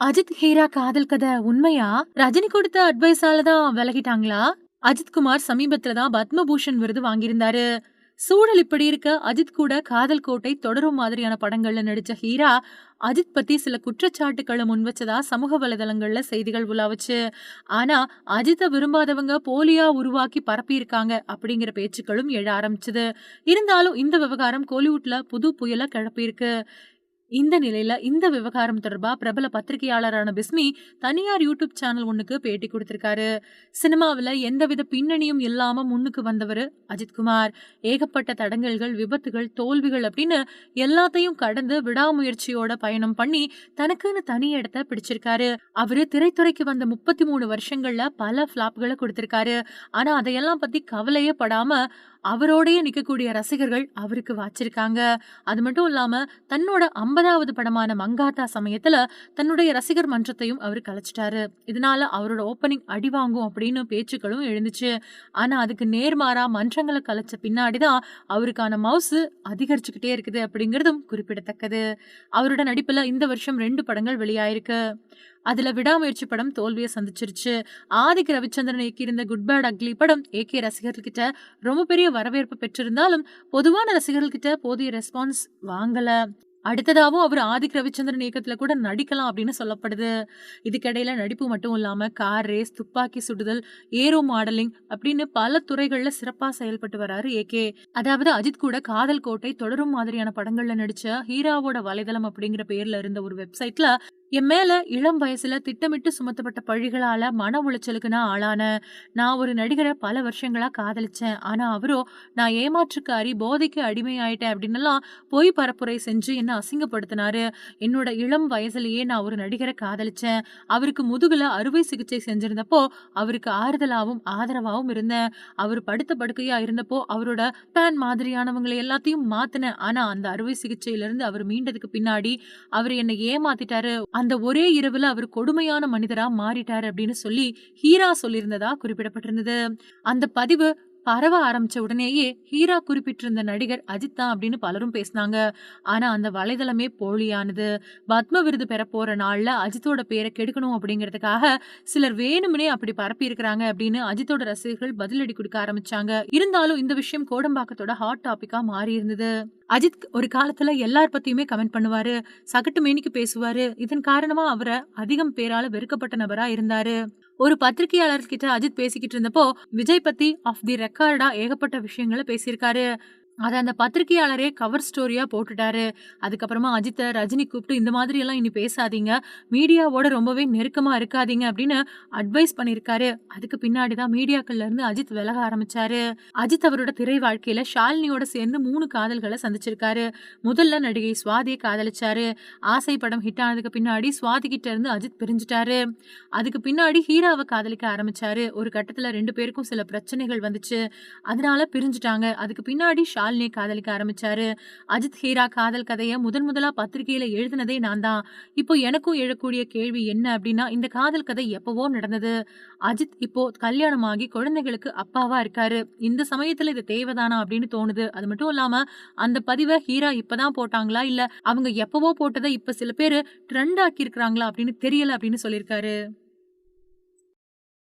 அஜித் ஹீரா காதல் கதை உண்மையா? ரஜினி கொடுத்த அட்வைஸால தான் விலகிட்டாங்களா? அஜித் குமார் சமீபத்துல தான் பத்மபூஷன் விருது வாங்கியிருந்தாரு. சூழல் இப்படி இருக்க அஜித் கூட காதல் கோட்டை தொடரும் மாதிரியான படங்கள்ல நடிச்ச ஹீரா அஜித் பத்தி சில குற்றச்சாட்டுக்களை முன்வச்சதா சமூக வலைதளங்கள்ல செய்திகள் உலாவுச்சு. ஆனா அஜித்தை விரும்பாதவங்க போலியா உருவாக்கி பரப்பியிருக்காங்க அப்படிங்கிற பேச்சுக்களும் எழ ஆரம்பிச்சது. இருந்தாலும் இந்த விவகாரம் கோலிவுட்ல புது புயல கிளப்பியிருக்கு. இந்த நிலையில இந்த விவகாரம் தொடர்பா பிரபல பத்திரிகையாளரான பிஸ்மி தனியார் யூடியூப் சேனல் ஒன்றுக்கு பேட்டி கொடுத்திருக்காரு. சினிமாவில் எந்தவித பின்னணியும் இல்லாம முன்னுக்கு வந்தவர் அஜித்குமார் ஏகப்பட்ட தடங்கல்கள் விபத்துகள் தோல்விகள் அப்படின்னு எல்லாத்தையும் கடந்து விடாமுயற்சியோட பயணம் பண்ணி தனக்குன்னு தனி இடத்த பிடிச்சிருக்காரு. அவரு திரைத்துறைக்கு வந்த முப்பத்தி மூணு வருஷங்கள்ல பல பிளாப்களை கொடுத்திருக்காரு. ஆனா அதையெல்லாம் பத்தி கவலையே படாம அவரோடய நிற்கக்கூடிய ரசிகர்கள் அவருக்கு வாச்சிருக்காங்க. அது மட்டும் இல்லாம தன்னோட ஐம்பதாவது படமான மங்காத்தா சமயத்துல தன்னுடைய ரசிகர் மன்றத்தையும் அவர் கலைச்சிட்டாரு. இதனால அவரோட ஓப்பனிங் அடி வாங்கும் அப்படின்னு பேச்சுக்களும் எழுந்துச்சு. ஆனா அதுக்கு நேர்மாறா மன்றங்களை கலைச்ச பின்னாடிதான் அவருக்கான மவுசு அதிகரிச்சுக்கிட்டே இருக்குது அப்படிங்கிறதும் குறிப்பிடத்தக்கது. அவரோட நடிப்புல இந்த வருஷம் ரெண்டு படங்கள் வெளியாயிருக்கு. அதுல விடாமுயற்சி படம் தோல்வியை சந்திச்சிருச்சு. ஆதிக்கு ரவிச்சந்திரன் இயக்கியிருந்த குட் பேட் அக்லி படம் ஏகே ரசிகர்கள்கிட்ட ரொம்ப பெரிய வரவேற்பு பெற்றிருந்தாலும் பொதுவான ரசிகர்கள்கிட்ட போதிய ரெஸ்பான்ஸ் வாங்கல. அடுத்ததாவும் அவர் ஆதிக் ரவிச்சந்திரன் இயக்கத்தில் கூட நடிக்கலாம் அப்படின்னு சொல்லப்படுது. இதுக்கிடையில நடிப்பு மட்டும் இல்லாம கார் ரேஸ் துப்பாக்கி சுடுதல் ஏரோ மாடலிங் அப்படின்னு பல துறைகள்ல சிறப்பா செயல்பட்டு வராரு ஏகே அதாவது அஜித் கூட காதல் கோட்டை தொடரும் மாதிரியான படங்கள்ல நடிச்ச ஹீராவோட வலைதளம் அப்படிங்கிற பேர்ல இருந்த ஒரு வெப்சைட்ல என் மேல இளம் வயசுல திட்டமிட்டு சுமத்தப்பட்ட பழிகளால மன உளைச்சலுக்கு நான் ஆளான நான் ஒரு நடிகரை பல வருஷங்களா காதலிச்சேன். ஆனா அவரோ நான் ஏமாற்றுக்காரி போதைக்கு அடிமையாயிட்டேன் அப்படின்னலாம் பொய் பரப்புரை செஞ்சு என்ன அசிங்கப்படுத்தினாரு. என்னோட இளம் வயசுலயே நான் ஒரு நடிகரை காதலிச்சேன். அவருக்கு முதுகுல அறுவை சிகிச்சை செஞ்சிருந்தப்போ அவருக்கு ஆறுதலாவும் ஆதரவாகவும் இருந்தேன். அவர் படுத்த படுக்கையா இருந்தப்போ அவரோட பேன் மாதிரியானவங்களை எல்லாத்தையும் மாத்தினேன். ஆனா அந்த அறுவை சிகிச்சையிலிருந்து அவர் மீண்டதுக்கு பின்னாடி அவர் என்னை ஏமாத்திட்டாரு. அந்த ஒரே இரவுல அவர் கொடுமையான மனிதரா மாறிட்டார் அப்படின்னு சொல்லி ஹீரா சொல்லியிருந்ததா குறிப்பிடப்பட்டிருந்தது. அந்த பதிவு பரவ ஆரம்பிச்ச உடனேயே ஹீரா குறிப்பிட்டிருந்த நடிகர் அஜித் தான் அப்படின்னு பலரும் பேசினாங்க. ஆனா அந்த வலைதளமே போலியானது. பத்ம விருது பெற போற நாள்ல அஜித்தோட பேரை கெடுக்கணும் அப்படிங்கிறதுக்காக சிலர் வேணும்னே அப்படி பரப்பி இருக்கிறாங்க அப்படின்னு அஜித்தோட ரசிகர்கள் பதிலடி கொடுக்க ஆரம்பிச்சாங்க. இருந்தாலும் இந்த விஷயம் கோடம்பாக்கத்தோட ஹாட் டாபிக்கா மாறி இருந்தது அஜித் ஒரு காலத்துல எல்லார் பத்தியுமே கமெண்ட் பண்ணுவாரு சகட்டு மேனிக்கு பேசுவாரு. இதன் காரணமா அவரை அதிகம் பேரால வெறுக்கப்பட்ட நபரா இருந்தாரு. ஒரு பத்திரிகையாளர்கிட்ட அஜித் பேசிக்கிட்டு இருந்தப்போ விஜய் பத்தி ஆஃப் தி ரெக்கார்டா ஏகப்பட்ட விஷயங்களை பேசியிருக்காரு. அதை அந்த பத்திரிகையாளரே கவர் ஸ்டோரியாக போட்டுட்டாரு. அதுக்கப்புறமா அஜித்தை ரஜினி கூப்பிட்டு இந்த மாதிரி எல்லாம் இனி பேசாதீங்க. மீடியாவோட ரொம்பவே நெருக்கமாக இருக்காதீங்க அப்படின்னு அட்வைஸ் பண்ணியிருக்காரு அதுக்கு பின்னாடி தான் மீடியாக்கள்லேருந்து அஜித் விலக ஆரம்பிச்சாரு. அஜித் அவரோட திரை வாழ்க்கையில் ஷாலினியோட சேர்ந்து மூணு காதல்களை சந்திச்சிருக்காரு. முதல்ல நடிகை சுவாதியை காதலிச்சாரு. ஆசை படம் ஹிட் ஆனதுக்கு பின்னாடி சுவாதி கிட்ட இருந்து அஜித் பிரிஞ்சுட்டாரு. அதுக்கு பின்னாடி ஹீராவை காதலிக்க ஆரம்பிச்சாரு. ஒரு கட்டத்தில் ரெண்டு பேருக்கும் சில பிரச்சனைகள் வந்துச்சு. அதனால பிரிஞ்சுட்டாங்க. அதுக்கு பின்னாடி ஷாலினியை காதலிக்க ஆரம்பிச்சாரு. அஜித் ஹீரா காதல் கதையை முதன் முதலா பத்திரிகையில எழுதினதே நான் தான். இப்போ எனக்கும் எழக்கூடிய கேள்வி என்ன அப்படின்னா இந்த காதல் கதை எப்பவோ நடந்தது? அஜித் இப்போ கல்யாணமாகி குழந்தைகளுக்கு அப்பாவா இருக்காரு. இந்த சமயத்துல இது தேவைதானா அப்படின்னு தோணுது. அது மட்டும் இல்லாம அந்த பதிவை ஹீரா இப்பதான் போட்டாங்களா? இல்ல அவங்க எப்பவோ போட்டதை இப்ப சில பேர் ட்ரெண்ட் ஆக்கி இருக்கிறாங்களா அப்படின்னு தெரியல அப்படின்னு சொல்லியிருக்காரு.